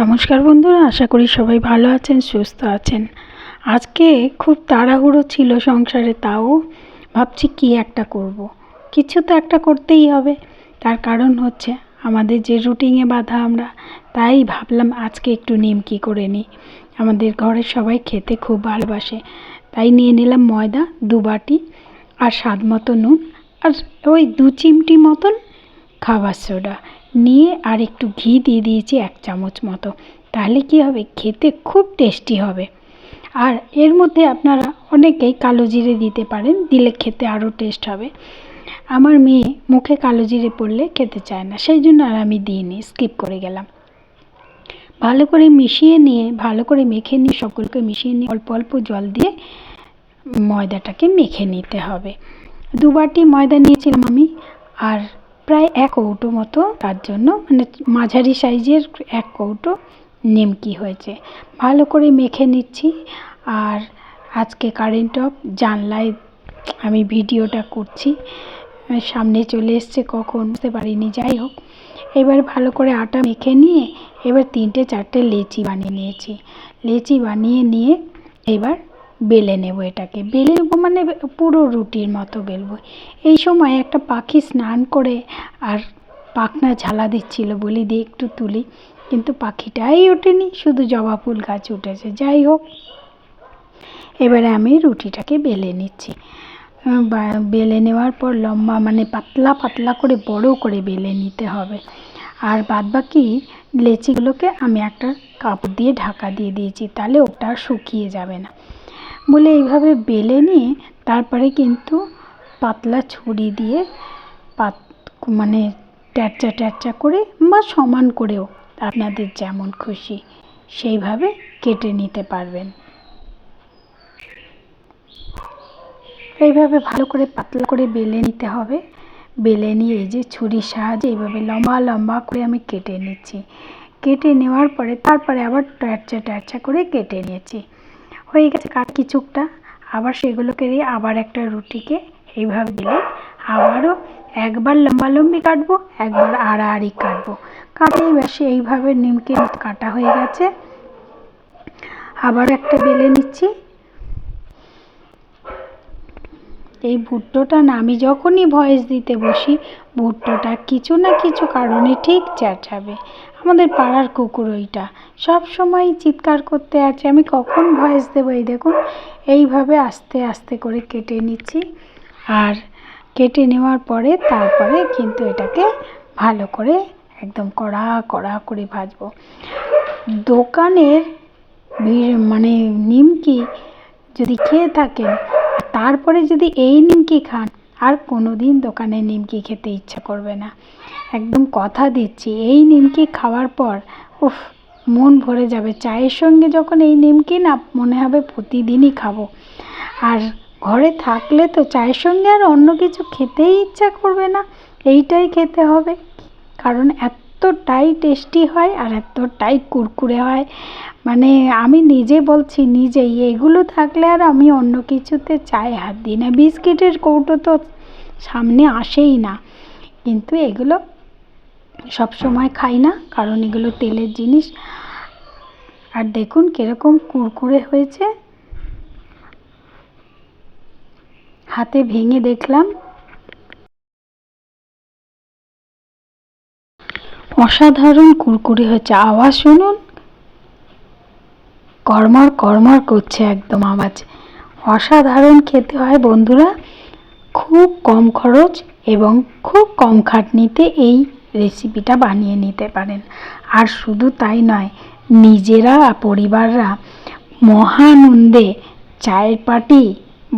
নমস্কার বন্ধুরা, আশা করি সবাই ভালো আছেন, সুস্থ আছেন। আজকে খুব তাড়াহুড়ো ছিল সংসারে, তাও ভাবছি কি একটা করব। কিছু তো একটা করতেই হবে। তার কারণ হচ্ছে, আমাদের যে রুটিনে বাঁধা আমরা, তাই ভাবলাম আজকে একটু নিমকি করে নিই। আমাদের ঘরের সবাই খেতে খুব ভালোবাসে। তাই নিয়ে নিলাম ময়দা, দু বাটি আর স্বাদ মতো নুন আর ওই দু চিমটি মতন খাবার সোডা। নিয়ে আর একটু ঘি দিয়ে দিয়েছি এক চামচ মতো। তাহলে কি হবে? খেতে খুব টেস্টি হবে। আর এর মধ্যে আপনারা অনেকেই কালো জিরে দিতে পারেন, দিলে খেতে আরও টেস্ট হবে। আমার মেয়ে মুখে কালো জিরে পড়লে খেতে চায় না, সেই জন্য আর আমি দিইনি স্কিপ করে গেলাম। ভালো করে মিশিয়ে নিয়ে, ভালো করে মেখে নিয়ে, সকলকে মিশিয়ে নিয়ে অল্প অল্প জল দিয়ে ময়দাটাকে মেখে নিতে হবে। দু বাটি ময়দা নিয়েছিলাম আমি, আর প্রায় এক কৌটো মতো তার জন্য মানে মাঝারি সাইজের এক কৌটো নিমকি হয়েছে। ভালো করে মেখে নিচ্ছি। আর আজকে কারেন্ট অফ জানলায় আমি ভিডিওটা করছি। সামনে চলে এসছে কখন, বুঝতে পারিনি, যাই হোক। এবার ভালো করে আটা মেখে নিয়ে এবার তিনটে চারটে লেচি বানিয়ে নিয়েছি। লেচি বানিয়ে নিয়ে এবার বেলে নেব এটাকে। বেলে নেব মানে পুরো রুটির মতো বেলবো। এই সময় একটা পাখি স্নান করে আর পাখনা ঝালা দিচ্ছিল বলি দিয়ে একটু তুলি। কিন্তু পাখিটাই ওঠেনি, শুধু জবা ফুল গাছ উঠেছে। যাই হোক, এবারে আমি রুটিটাকে বেলে নিচ্ছি। বেলে নেওয়ার পর লম্বা মানে পাতলা পাতলা করে বড় করে বেলে নিতে হবে। আর বাদবাকি লেচিগুলোকে আমি একটা কাপড় দিয়ে ঢাকা দিয়ে দিয়েছি, তাহলে ওটা শুকিয়ে যাবে না। বলে এইভাবে বেলে নিয়ে তারপরে কিন্তু পাতলা ছুরি দিয়ে পাত মানে ট্যাচা ট্যাচা করে বা সমান করেও আপনাদের যেমন খুশি সেইভাবে কেটে নিতে পারবেন। এইভাবে ভালো করে পাতলা করে বেলে নিতে হবে। বেলে নিয়ে এই যে ছুরির সাহায্যে এইভাবে লম্বা লম্বা করে আমি কেটে নিচ্ছি। কেটে নেওয়ার পরে তারপরে আবার ট্যাচা ট্যাচা করে কেটে নিয়েছি। হয়ে গেছে কাট কিছুকটা আবার সেগুলোকে দিয়ে আবার একটা রুটিকে এইভাবে দিলে আবারও একবার লম্বালম্বি কাটবো, একবার আড়াআড়ি কাটবো। কাটেই বেশি এইভাবে নিমকে কাটা হয়ে গেছে। আবার একটা বেলে নিচ্ছি। এই ভুট্টোটা আমি যখনই ভয়েস দিতে বসি, ভুট্টোটা কিছু না কিছু কারণে ঠিক চেঁচাবে। আমাদের পাড়ার কুকুর ওইটা। সব সময় চিৎকার করতে আছে, আমি কখন ভয়েস দেবো এই দেখুন। এইভাবে আস্তে আস্তে করে কেটে নিচ্ছি আর কেটে নেওয়ার পরে তারপরে কিন্তু এটাকে ভালো করে একদম কড়া কড়া করে ভাজবো। দোকানের ভিড় মানে নিমকি যদি খেয়ে থাকেন তারপরে যদি এই নিমকি খান, আর কোনো দিন দোকানে নিমকি খেতে ইচ্ছা করবে না। একদম কথা দিচ্ছি, এই নিমকি খাওয়ার পর, উফ, মন ভরে যাবে। চায়ের সঙ্গে যখন এই নিমকি না, মনে হবে প্রতিদিনই খাব। আর ঘরে থাকলে তো চায়ের সঙ্গে আর অন্য কিছু খেতেই ইচ্ছা করবে না। এইটাই খেতে হবে, কারণ এতটাই টেস্টি হয় আর এতটাই কুরকুরে হয়। মানে আমি নিজে বলছি, নিজেই এগুলো থাকলে আর আমি অন্য কিছুতে চাই। হাত দিই না, বিস্কিটের কৌটো তো সামনে আসেই না। কিন্তু এগুলো সব সময় খাই না, কারণ এগুলো তেলের জিনিস। আর দেখুন কীরকম কুরকুরে হয়েছে। হাতে ভেঙে দেখলাম। অসাধারণ কুরকুরে হচ্ছে আওয়াজ শুনুন। কর্মর কর্মর করছে একদম আওয়াজ। অসাধারণ খেতে হয় বন্ধুরা। খুব কম খরচ এবং খুব কম খাটনিতে এই রেসিপিটা বানিয়ে নিতে পারেন। আর শুধু তাই নয়, নিজেরা পরিবাররা মহানন্দে চায়ের পার্টি,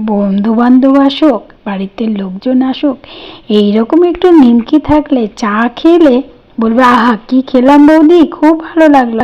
বন্ধুবান্ধব আসুক, বাড়িতে লোকজন আসুক, এইরকম একটু নিমকি থাকলে চা খেলে বলবে আহা কি খেলাম বৌদি? খুব ভালো লাগল।